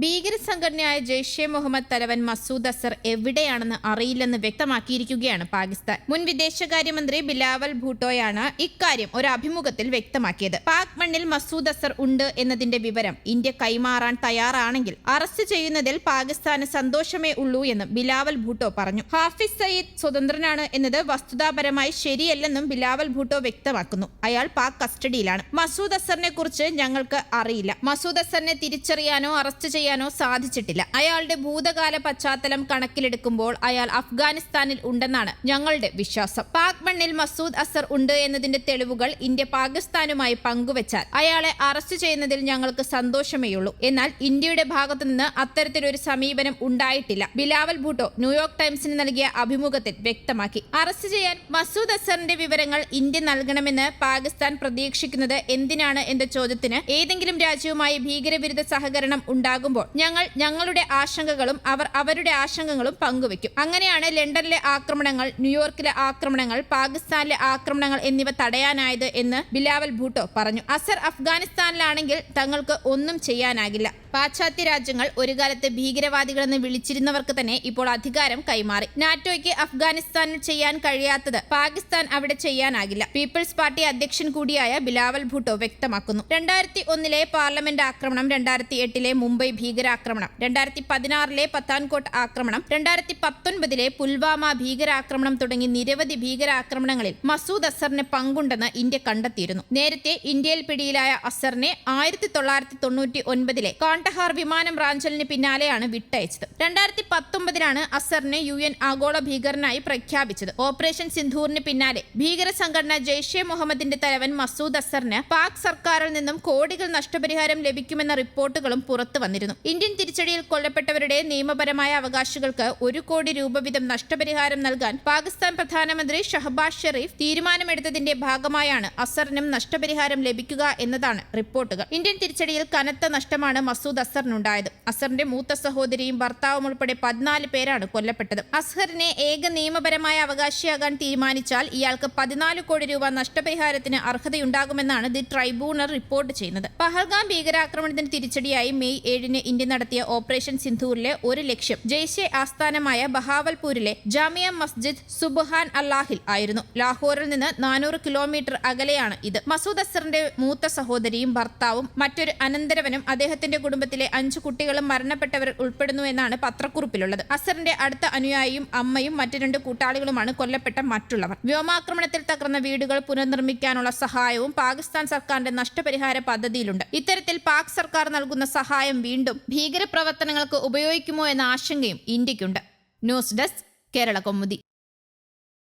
ഭീകര സംഘടനയായ ജെയ്ഷെ മുഹമ്മദ് തലവൻ മസൂദ് അസർ എവിടെയാണെന്ന് അറിയില്ലെന്ന് വ്യക്തമാക്കിയിരിക്കുകയാണ് പാകിസ്ഥാൻ. മുൻ വിദേശകാര്യമന്ത്രി ബിലാവൽ ഭൂട്ടോയാണ് ഇക്കാര്യം ഒരു അഭിമുഖത്തിൽ വ്യക്തമാക്കിയത്. പാക് മണ്ണിൽ മസൂദ് അസർ ഉണ്ട് എന്നതിന്റെ വിവരം ഇന്ത്യ കൈമാറാൻ തയ്യാറാണെങ്കിൽ അറസ്റ്റ് ചെയ്യുന്നതിൽ പാകിസ്ഥാന് സന്തോഷമേ ഉള്ളൂ എന്നും ബിലാവൽ ഭൂട്ടോ പറഞ്ഞു. ഹാഫിസ് സയ്യിദ് സ്വതന്ത്രനാണ് എന്നത് വസ്തുതാപരമായി ശരിയല്ലെന്നും ബിലാവൽ ഭൂട്ടോ വ്യക്തമാക്കുന്നു. അയാൾ പാക് കസ്റ്റഡിയിലാണ്. മസൂദ് അസറിനെ കുറിച്ച് ഞങ്ങൾക്ക് അറിയില്ല. മസൂദ് അസറിനെ തിരിച്ചറിയാനോ അറസ്റ്റ് ചെയ്യാനോ സാധിച്ചിട്ടില്ല. അയാളുടെ ഭൂതകാല പശ്ചാത്തലം കണക്കിലെടുക്കുമ്പോൾ അയാൾ അഫ്ഗാനിസ്ഥാനിൽ ഉണ്ടെന്നാണ് ഞങ്ങളുടെ വിശ്വാസം. പാക് മണ്ണിൽ മസൂദ് അസർ ഉണ്ട് എന്നതിന്റെ തെളിവുകൾ ഇന്ത്യ പാകിസ്ഥാനുമായി പങ്കുവച്ചാൽ അയാളെ അറസ്റ്റ് ചെയ്യുന്നതിൽ ഞങ്ങൾക്ക് സന്തോഷമേയുള്ളൂ. എന്നാൽ ഇന്ത്യയുടെ ഭാഗത്തുനിന്ന് അത്തരത്തിലൊരു സമീപനം ഉണ്ടായിട്ടില്ല. ബിലാവൽ ഭൂട്ടോ ന്യൂയോർക്ക് ടൈംസിന് നൽകിയ അഭിമുഖത്തിൽ വ്യക്തമാക്കി. അറസ്റ്റ് ചെയ്യാൻ മസൂദ് അസറിന്റെ വിവരങ്ങൾ ഇന്ത്യ നൽകണമെന്ന് പാകിസ്ഥാൻ പ്രതീക്ഷിക്കുന്നത് എന്തിനാണ് എന്ന ചോദ്യത്തിന് ഏതെങ്കിലും രാജ്യവുമായി ഭീകരവിരുദ്ധ സഹകരണം ഉണ്ടാകുമ്പോൾ ഞങ്ങൾ ഞങ്ങളുടെ ആശങ്കകളും അവർ അവരുടെ ആശങ്കകളും പങ്കുവെക്കും. അങ്ങനെയാണ് ലണ്ടനിലെ ആക്രമണങ്ങൾ ന്യൂയോർക്കിലെ ആക്രമണങ്ങൾ പാകിസ്ഥാനിലെ ആക്രമണങ്ങൾ എന്നിവ തടയാനായത് എന്ന് ബിലാവൽ ഭൂട്ടോ പറഞ്ഞു. അസർ അഫ്ഗാനിസ്ഥാനിലാണെങ്കിൽ തങ്ങൾക്ക് ഒന്നും ചെയ്യാനാകില്ല. പാശ്ചാത്യ രാജ്യങ്ങൾ ഒരു കാലത്ത് ഭീകരവാദികളെന്ന് വിളിച്ചിരുന്നവർക്ക് തന്നെ ഇപ്പോൾ അധികാരം കൈമാറി. നാറ്റോയ്ക്ക് അഫ്ഗാനിസ്ഥാനിൽ ചെയ്യാൻ കഴിയാത്തത് പാകിസ്ഥാൻ അവിടെ ചെയ്യാനാകില്ല. പീപ്പിൾസ് പാർട്ടി അധ്യക്ഷൻ കൂടിയായ ബിലാവൽ ഭൂട്ടോ വ്യക്തമാക്കുന്നു. രണ്ടായിരത്തി ഒന്നിലെ പാർലമെന്റ് ആക്രമണം രണ്ടായിരത്തി എട്ടിലെ മുംബൈ ഭീകരാക്രമണം. രണ്ടായിരത്തി പതിനാറിലെ പത്താൻകോട്ട് ആക്രമണം രണ്ടായിരത്തി പത്തൊൻപതിലെ പുൽവാമ ഭീകരാക്രമണം തുടങ്ങി നിരവധി ഭീകരാക്രമണങ്ങളിൽ മസൂദ് അസറിന് പങ്കുണ്ടെന്ന് ഇന്ത്യ കണ്ടെത്തിയിരുന്നു. നേരത്തെ ഇന്ത്യയിൽ പിടിയിലായ അസറിനെ ആയിരത്തി തൊള്ളായിരത്തി തൊണ്ണൂറ്റി ഒൻപതിലെ കാണ്ടഹാർ വിമാനം റാഞ്ചലിന് പിന്നാലെയാണ് വിട്ടയച്ചത്. രണ്ടായിരത്തി പത്തൊമ്പതിലാണ് അസറിനെ യു എൻ ആഗോള ഭീകരനായി പ്രഖ്യാപിച്ചത്. ഓപ്പറേഷൻ സിന്ധൂറിന് പിന്നാലെ ഭീകര സംഘടന ജെയ്ഷെ മുഹമ്മദിന്റെ തലവൻ മസൂദ് അസറിന് പാക് സർക്കാരിൽ നിന്നും കോടികൾ നഷ്ടപരിഹാരം ലഭിക്കുമെന്ന റിപ്പോർട്ടുകളും പുറത്തു വന്നിരുന്നു ഇന്ത്യൻ തിരിച്ചടിയിൽ കൊല്ലപ്പെട്ടവരുടെ നിയമപരമായ അവകാശികൾക്ക് ഒരു കോടി രൂപ വീതം നഷ്ടപരിഹാരം നൽകാൻ പാകിസ്ഥാൻ പ്രധാനമന്ത്രി ഷഹബാസ് ഷെറീഫ് തീരുമാനമെടുത്തതിന്റെ ഭാഗമായാണ് അസറിനും നഷ്ടപരിഹാരം ലഭിക്കുക എന്നതാണ് റിപ്പോർട്ടുകൾ. ഇന്ത്യൻ തിരിച്ചടിയിൽ കനത്ത നഷ്ടമാണ് മസൂദ് അസറിനുണ്ടായത്. അസറിന്റെ മൂത്ത സഹോദരിയും ഭർത്താവും ഉൾപ്പെടെ പതിനാല് പേരാണ് കൊല്ലപ്പെട്ടത്. അസ്ഹറിനെ ഏക നിയമപരമായ അവകാശിയാകാൻ തീരുമാനിച്ചാൽ ഇയാൾക്ക് പതിനാല് കോടി രൂപ നഷ്ടപരിഹാരത്തിന് അർഹതയുണ്ടാകുമെന്നാണ് ദി ട്രൈബ്യൂണൽ റിപ്പോർട്ട് ചെയ്യുന്നത്. പഹൽഗാം ഭീകരാക്രമണത്തിന് തിരിച്ചടിയായി മെയ് ഏഴിന് ഇന്ത്യ നടത്തിയ ഓപ്പറേഷൻ സിന്ധൂരിലെ ഒരു ലക്ഷ്യം ജെയ്ഷെ ആസ്ഥാനമായ ബഹാവൽപൂരിലെ ജാമിയ മസ്ജിദ് സുബ്ഹാൻ അല്ലാഹിൽ ആയിരുന്നു. ലാഹോറിൽ നിന്ന് നാനൂറ് കിലോമീറ്റർ അകലെയാണ് ഇത്. മസൂദ് അസറിന്റെ മൂത്ത സഹോദരിയും ഭർത്താവും മറ്റൊരു അനന്തരവനും അദ്ദേഹത്തിന്റെ കുടുംബത്തിലെ അഞ്ചു കുട്ടികളും മരണപ്പെട്ടവർ ഉൾപ്പെടുന്നു എന്നാണ് പത്രക്കുറിപ്പിലുള്ളത്. അസറിന്റെ അടുത്ത അനുയായിയും അമ്മയും മറ്റു രണ്ട് കൂട്ടാളികളുമാണ് കൊല്ലപ്പെട്ട മറ്റുള്ളവർ. വ്യോമാക്രമണത്തിൽ തകർന്ന വീടുകൾ പുനർനിർമ്മിക്കാനുള്ള സഹായവും പാകിസ്ഥാൻ സർക്കാരിന്റെ നഷ്ടപരിഹാര പദ്ധതിയിലുണ്ട്. ഇത്തരത്തിൽ പാക് സർക്കാർ നൽകുന്ന സഹായം വീണ്ടും ഭീകരപ്രവർത്തനങ്ങൾക്ക് ഉപയോഗിക്കുമോ എന്ന ആശങ്കയും ഇന്ത്യക്കുണ്ട്. News desk Kerala Kaumudi